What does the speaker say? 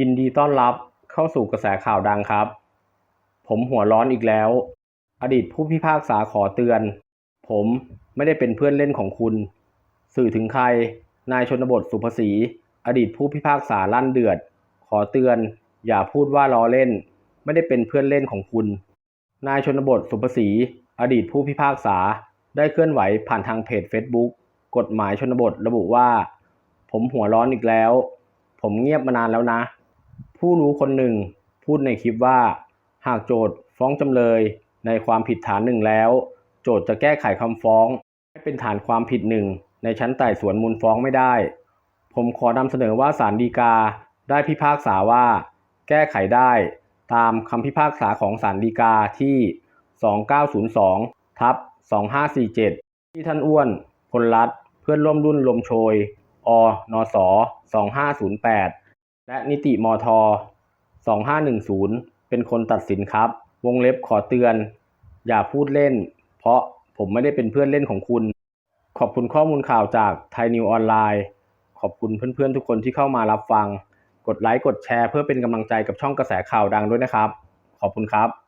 ยินดีต้อนรับเข้าสู่กระแสข่าวดังครับ ผมหัวร้อนอีกแล้ว อดีตผู้พิพากษาขอเตือน ผมไม่ได้เป็นเพื่อนเล่นของคุณ สื่อถึงใคร นายชนบทสุภศรีอดีตผู้พิพากษาลั่นเดือด ขอเตือน อย่าพูดว่าล้อเล่น ไม่ได้เป็นเพื่อนเล่นของคุณ นายชนบทสุภศรีอดีตผู้พิพากษาได้เคลื่อนไหวผ่านทางเพจ Facebook กฎหมายชนบทระบุว่า ผมหัวร้อนอีกแล้ว ผมเงียบมานานแล้วนะ ผู้รู้คนหนึ่งพูดในคลิปว่า หากโจทก์ฟ้องจำเลยในความผิดฐานหนึ่งแล้ว โจทก์จะแก้ไขคำฟ้อง ให้เป็นฐานความผิดหนึ่งในชั้นไต่สวนมูลฟ้องไม่ได้ ผมขอนำเสนอว่าศาลฎีกาได้พิพากษาว่า แก้ไขได้ ตามคำพิพากษาของศาลฎีกาที่ 2902 ทับ 2547 ที่ท่านอ้วน พลรัตน์เพื่อนร่วมรุ่นลมโชย อนส2508 และนิติมท 2510 เป็นคนตัดสินครับ วงเล็บขอเตือน อย่าพูดเล่น เพราะผมไม่ได้เป็นเพื่อนเล่นของคุณ ขอบคุณข้อมูลข่าวจากไทยนิวออนไลน์ขอบคุณเพื่อนๆทุกคนที่เข้ามารับฟัง กดไลค์กดแชร์เพื่อเป็นกำลังใจกับช่องกระแสข่าวดังด้วยนะครับ ขอบคุณครับ